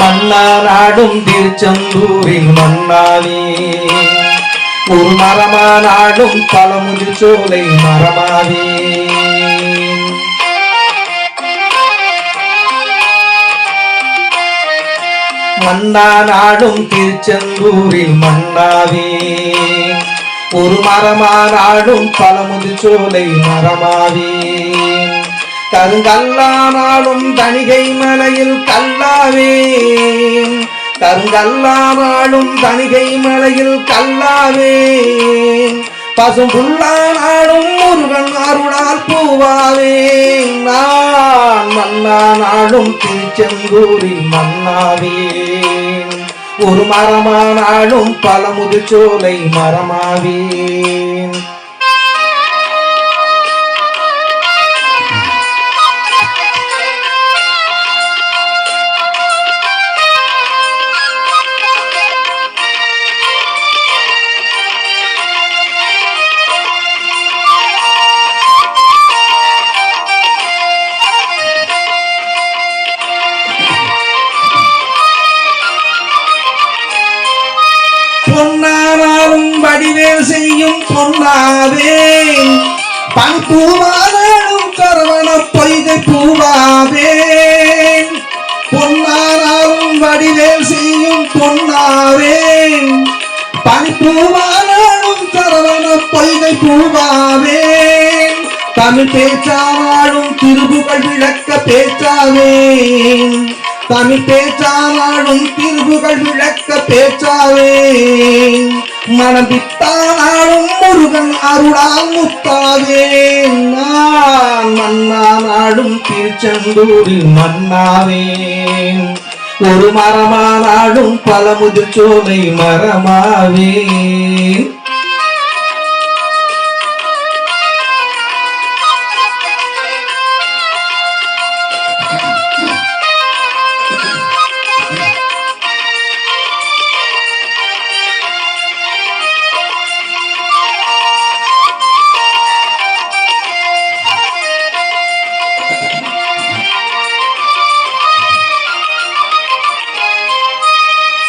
மன்னாராடும் திருச்செந்தூரில் மன்னானே ஒரு மரமானாடும் பழமுதிர் சோலை மரமாவே மன்னாடும் திருச்செந்தூரில் மன்னாவே. ஒரு மரமானாடும் பழமுதிர் சோலை மரமாவே. கருங்கல்லானாலும் தணிகை மலையில் கல்லாவே கருங்கல்லானாலும் தணிகை மலையில் கல்லாவே பசும் புல்லானாலும் முருகன் அருளால் பூவாவே நான் மன்னானாலும் திருச்செந்தூரில் மன்னாவே ஒரு மரமானாலும் பழமுது சோலை மரமாவே பொன்னானாலும் வடிவேல் செய்யும் பொன்னாவே பண் பண்பூவானாலும் கரவண பொய்கை பூவாவே பொன்னானாலும் வடிவேல் செய்யும் பொன்னாவே பண் பனிப்பூவானாலும் கரவண பொய்கை பூவாவே தமிழ் பேச்சானாலும் திருப்புகள் விளக்க பேச்சாவே தமிழ் பேச்சாலும் திருவுகள் விளக்க பேச்சாவே. மனம் பித்தானாலும் முருகன் அருளால் முத்தாவே. நான் மன்னானாடும் திருச்செந்தூரில் மன்னாவே ஒரு மரமானாடும் பல முதிர்ச்சோலை மரமாவே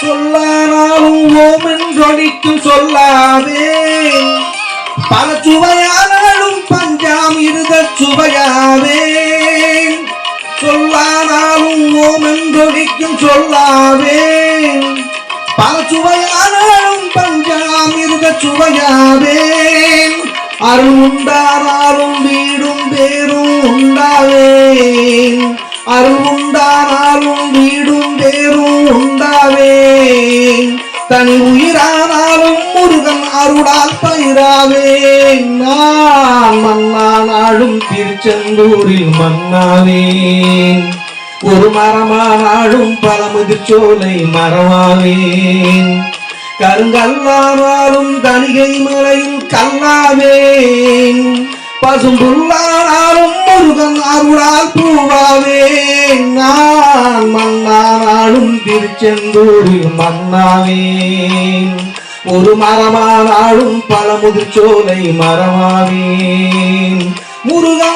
சொல்லானாலும் ஓமென்றொழிக்கும் சொல்லாதே. பல சுவையானாலும் பஞ்சாம் இருத சுவையாவே சொல்லானாலும் ஓமென்றொழிக்கும் சொல்லாவே பல சுவையானாலும் பஞ்சாம் இருத சுவையாவே அருள் உண்டானாலும் வீடும் பேரும் உண்டாவே அருள் உண்டானாலும் வீடும் பேரும் பயிராவே தனி உயிரானாலும் முருகன் அருளால் பயிராவே நான் மன்னானாலும் திருச்செந்தூரில் மன்னாவே ஒரு மரமானாலும் பழமுதிர் மரமாவேன் கருங்கல்லானாலும் தனிகை மலையில் கல்லாவேன். பசும்புல்லானாலும் செந்தூரில் திருச்செந்தூரில் மன்னாவேன் ஒரு மரமானாலும் பழமுதிர் சோலை மரமாவேன் முருகா